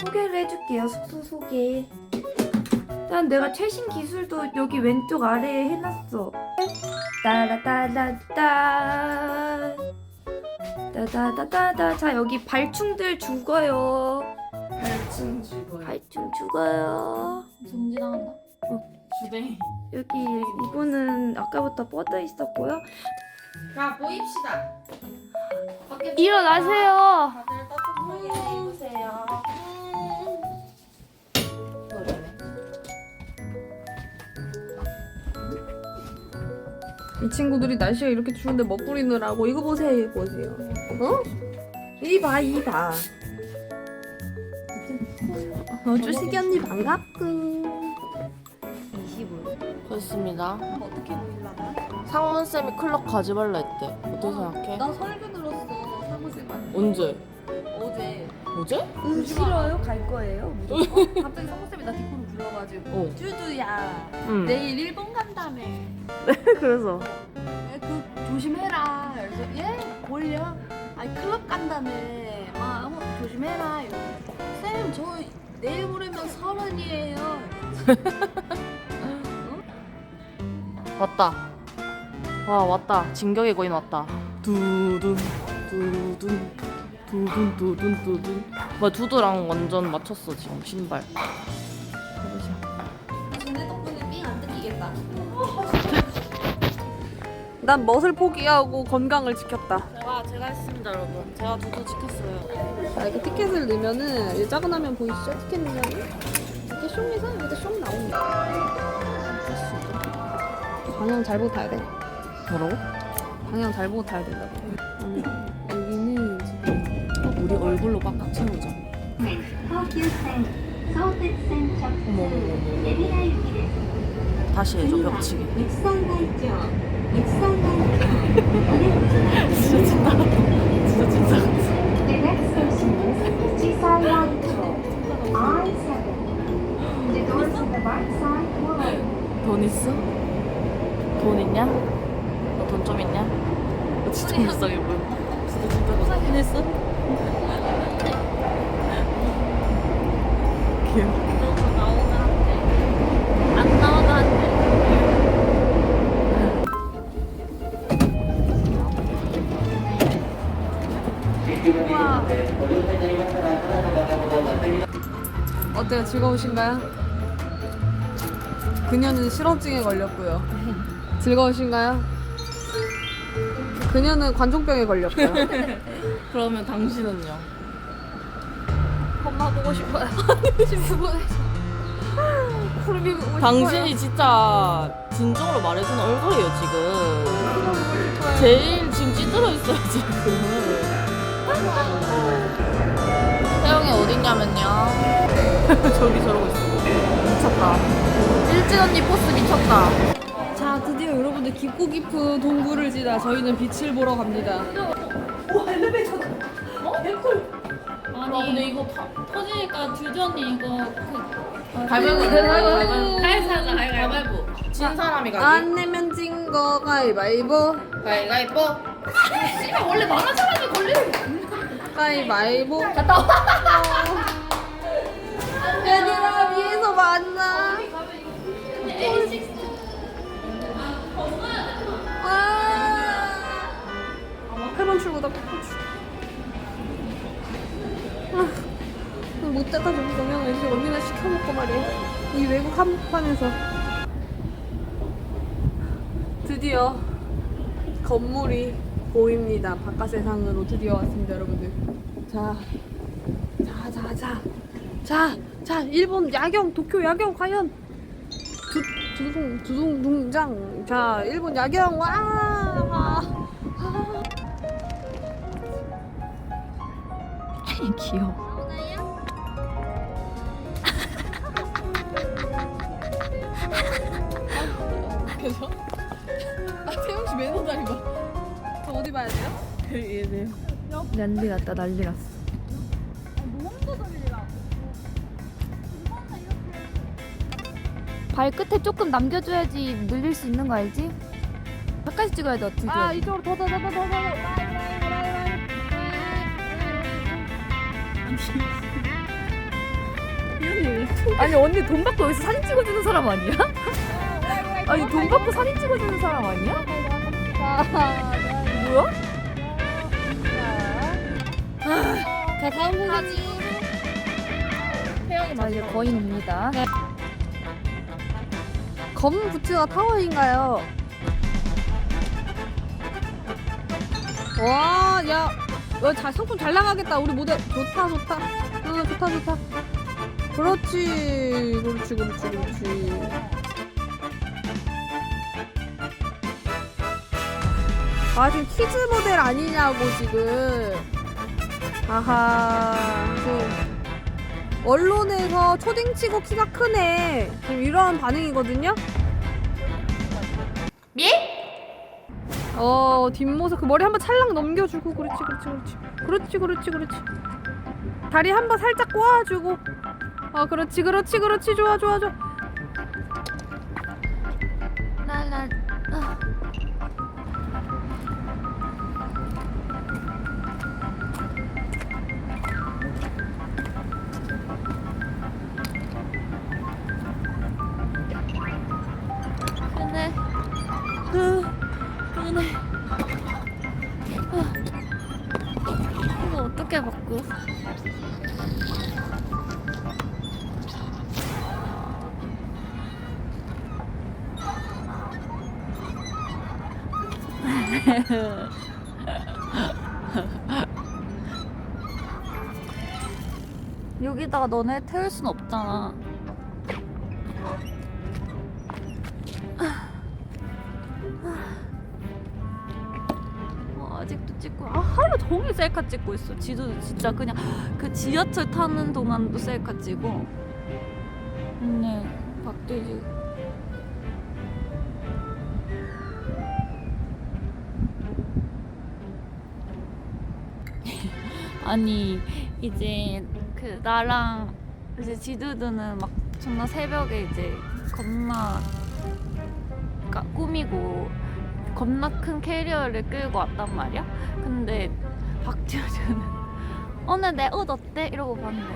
소개를 해줄게요. 숙소 소개. 일단 내가 최신 기술도 여기 왼쪽 아래에 해놨어. 따라따라따. 따다다다다. 자 여기 발충들 죽어요. 발충 죽어요. 발충 죽어요. 정지당한다. 주댕이. 여기 이분은 아까부터 뻗어 있었고요. 자 보입시다. 밖에 일어나세요. 다들 따뜻하게 입으세요. 이 친구들이 날씨가 이렇게 추운데 멋부리느라고 이거 보세요 이거 보세요 어? 이봐 이봐 어 쭈식이 언니 20을. 그렇습니다. 어떻게 보일라나? 상문 쌤이 클럽 가지 말라 했대. 어떻게 생각해? 나 설교 들었어 사무실 만 언제? 어제 어제? 응 싫어요? 갈 거예요? 무조건? 갑자기 사무쌤이 나 뒷코로 불러가지고 어. 쭈두야 응. 내일 일본 간다며 그래서 에, 그 조심해라 그래서 예? 뭘요? 아니 클럽 간다며 막 어, 조심해라 쌤 저 내일 모레면 서른이에요 왔다. 와 왔다. 진격의 거인 왔다. 두둔 두둔 두둔 두둔 두둔. 뭐 두두랑 완전 맞췄어 지금 신발. 난 멋을 포기하고 건강을 지켰다 제가 제가 했습니다 여러분. 제가 두두 지켰어요. 자 이렇게 티켓을 넣으면은 이 작은 화면 보이시죠? 티켓 넣으면은 이렇게 숑에서 여기다 숑 나옵니다 방향 잘 보고 타야 돼 뭐라고? 방향 잘 보고 타야 된다고 아니, 여기는 지금 우리 얼굴로 빡빡 채우자. 東急線相鉄線直通 어머 어머 海老名行きです 다시 해줘 벽치기. 日産台町 진짜 진짜 돈 있어? 돈 있냐? 돈 좀 있냐? 너 진짜 불쌍해 보여 진짜 진짜 불쌍해 했어? 귀여워 어때요? 즐거우신가요? 그녀는 실험증에 걸렸고요. 즐거우신가요? 그녀는 관종병에 걸렸고요. 그러면 당신은요? 엄마 보고 싶어요. 싶어요. 쿠르비 보고 싶어요. 당신이 진짜 진정으로 말해주는 얼굴이에요 지금. 제일 지금 찌들어 있어요 지금. 어딨냐면요. 저기 저러고 있어. 미쳤다. 일진 언니 포스 미쳤다. 자, 드디어 여러분들 깊고 깊은 동굴을 지나 저희는 빛을 보러 갑니다. 아니 근데 이거 다, 터지니까 듀지 언니 이거 그 가위바위보. 가위바위보. 가위바위보. 가위바위보. 진 사람이 가기. 안 내면 진 거 가위바위보. 가위바위보. 씨발 원래 사람이 걸리는 가위바위보. 갔다 와. 아, 못 돼가지고 보면 이제 언니나 시켜 먹고 말이야. 이 외국 한복판에서. 드디어 건물이 보입니다. 바깥 세상으로 드디어 왔습니다, 여러분들. 자, 자, 자, 자, 자, 자, 일본 야경, 도쿄 야경 과연 두, 두둥, 두둥, 둥장. 자, 일본 야경, 와! 와. 귀여워. 얘네. 난리 났다 난리 났어. 발끝에 조금 남겨줘야지 늘릴 수 있는 거 알지? 끝까지 찍어야 돼 어떻게? 아, 이쪽으로 더, 더, 더, 더, 더, 더. 아니 언니 돈 받고 여기서 사진 찍어주는 사람 아니야? 아니 돈 받고 사진 찍어주는 사람 아니야? 뭐야? 자 다음 사진. 자 이제 거인입니다. 검은 부츠가 타워인가요? 와, 야, 야, 잘 상품 잘 나가겠다. 우리 모델 좋다, 좋다. 응, 좋다, 좋다. 그렇지, 그렇지, 그렇지, 그렇지. 아, 지금 키즈 모델 아니냐고 지금. 아하, 지금. 언론에서 초딩치고 키가 크네. 지금 이런 반응이거든요. 어 뒷모습 그 머리 한번 찰랑 넘겨주고 그렇지 그렇지 그렇지 그렇지 그렇지 그렇지 다리 한번 살짝 꼬아주고 어 그렇지 그렇지 그렇지 좋아 좋아 좋아 어떻게 바꿔? 여기다가 너네 태울 순 없잖아. 종일 셀카 찍고 있어. 지도 진짜 그냥 그 지하철 타는 동안도 셀카 찍어. 근데 박돼지 아니 이제 그 나랑 이제 지두두는 막 존나 새벽에 이제 겁나 까- 꾸미고 겁나 큰 캐리어를 끌고 왔단 말이야. 근데 박지우는 오늘 내 옷 어때? 이러고 봤는데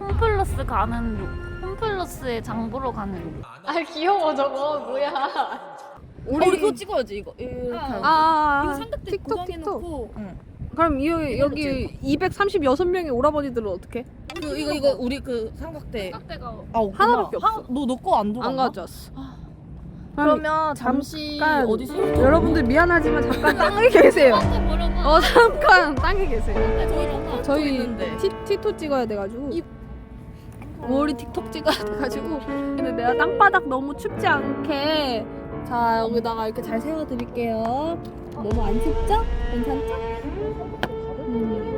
홈플러스 가는 룩 홈플러스에 장 보러 가는 룩. 아 귀여워 저거. 뭐야. 우리, 우리 그거 찍어야지 이거. 이렇게 하고. 아 이거 삼각대 틱톡 틱톡 고정해놓고. 그럼 이, 여기 236명의 오라버니들은 어떻게? 그, 이거 이거 우리 그 삼각대. 깍대가 아 없구나. 하나밖에 없어. 너너거안 안 들어갔나? 가져왔어. 그럼 그러면 잠시 잠깐 어디서 여러분들 미안하지만 잠깐 땅에 계세요. 어 잠깐 땅에 계세요. 저희 있는데. 티, 틱톡 찍어야 돼가지고. 우리 틱톡 찍어야 돼가지고. 근데 내가 땅바닥 너무 춥지 않게 자 여기다가 이렇게 잘 세워드릴게요. 너무 안 춥죠? 괜찮죠? 음?